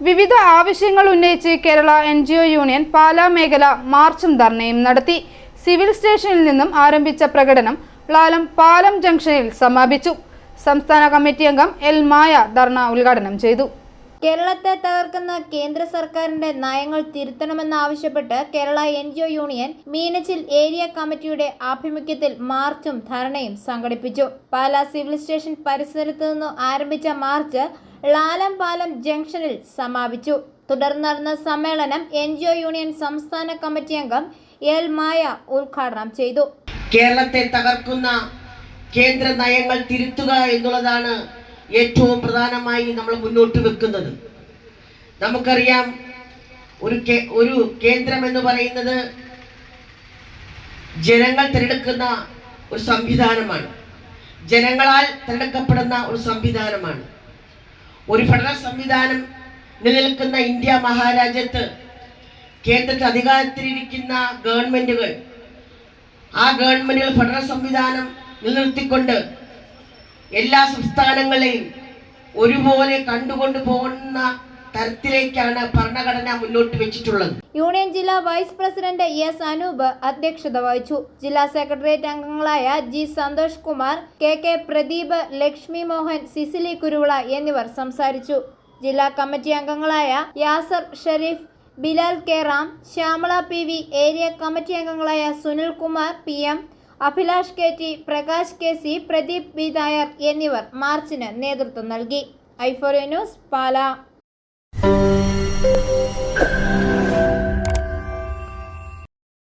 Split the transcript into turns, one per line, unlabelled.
വിവിധ ആവശ്യങ്ങൾ ഉന്നയിച്ച് Kerala N G O union Pala മേഖല മാർച്ചും ധർണയും നടത്തി. സിവിൽ സ്റ്റേഷനിൽ നിന്നും ആരംഭിച്ച പ്രകടനം ലാലം പാലം ജംഗ്ഷനിൽ സമാപിച്ചു. സംസ്ഥാന കമ്മിറ്റി അംഗം എൽ മായ ധർണ ഉദ്ഘാടനം ചെയ്തു.
കേരളത്തെ തകർക്കുന്ന കേന്ദ്ര സർക്കാരിന്റെ നയങ്ങൾ തിരുത്തണമെന്നാവശ്യപ്പെട്ട് Kerala N G O union Meenachil area കമ്മിറ്റിയുടെ ആഭിമുഖ്യത്തിൽ മാർച്ചും ധർണയും സംഘടിപ്പിച്ചു. പാലാ സിവിൽ സ്റ്റേഷൻ പരിസരത്തു നിന്നു ആരംഭിച്ച മാർച്ച് ലാലം പാലം ജംഗ്ഷനിൽ സമാപിച്ചു. തുടർന്ന് നടന്ന സമ്മേളനം എൻ ജി ഒ യൂണിയൻ സംസ്ഥാന കമ്മിറ്റി അംഗം എൽ മായ ഉദ്ഘാടനം ചെയ്തു.
കേരളത്തെ തകർക്കുന്ന കേന്ദ്ര നയങ്ങൾ തിരുത്തുക എന്നുള്ളതാണ് ഏറ്റവും പ്രധാനമായി നമ്മൾ മുന്നോട്ട് വെക്കുന്നത്. നമുക്കറിയാം ഒരു ഒരു കേന്ദ്രം എന്ന് പറയുന്നത് ജനങ്ങൾ തിരഞ്ഞെടുക്കുന്ന ഒരു സംവിധാനമാണ്. ജനങ്ങളാൽ തിരഞ്ഞെടുക്കപ്പെടുന്ന ഒരു സംവിധാനമാണ്. ഒരു ഫെഡറൽ സംവിധാനം നിലനിൽക്കുന്ന ഇന്ത്യ മഹാരാജ്യത്ത് കേന്ദ്രത്തിൽ അധികാരത്തിലിരിക്കുന്ന ഗവൺമെന്റുകൾ ആ ഗവൺമെന്റുകൾ ഫെഡറൽ സംവിധാനം നിലനിർത്തിക്കൊണ്ട് എല്ലാ സംസ്ഥാനങ്ങളെയും ഒരുപോലെ കണ്ടുകൊണ്ട് പോകുന്ന തരത്തിലേക്കാണ് ഭരണഘടന മുന്നോട്ട് വെച്ചിട്ടുള്ളത്.
യൂണിയൻ ജില്ലാ വൈസ് പ്രസിഡന്റ് എസ് അനൂപ് അധ്യക്ഷത വഹിച്ചു. ജില്ലാ സെക്രട്ടേറിയറ്റ് അംഗങ്ങളായ G Santhosh Kumar K K Pradeep Lakshmi Mohan Cicily Kuruvila എന്നിവർ സംസാരിച്ചു. ജില്ലാ കമ്മിറ്റി അംഗങ്ങളായ Yasar Sherif Bilal K Ram Shyamala P V area committee അംഗങ്ങളായ Sunil Kumar P M Abhilash K T Prakash K C Pradeep B Nair എന്നിവർ മാർച്ചിന് നേതൃത്വം നൽകി. ഐഫോറിയ ന്യൂസ് പാല.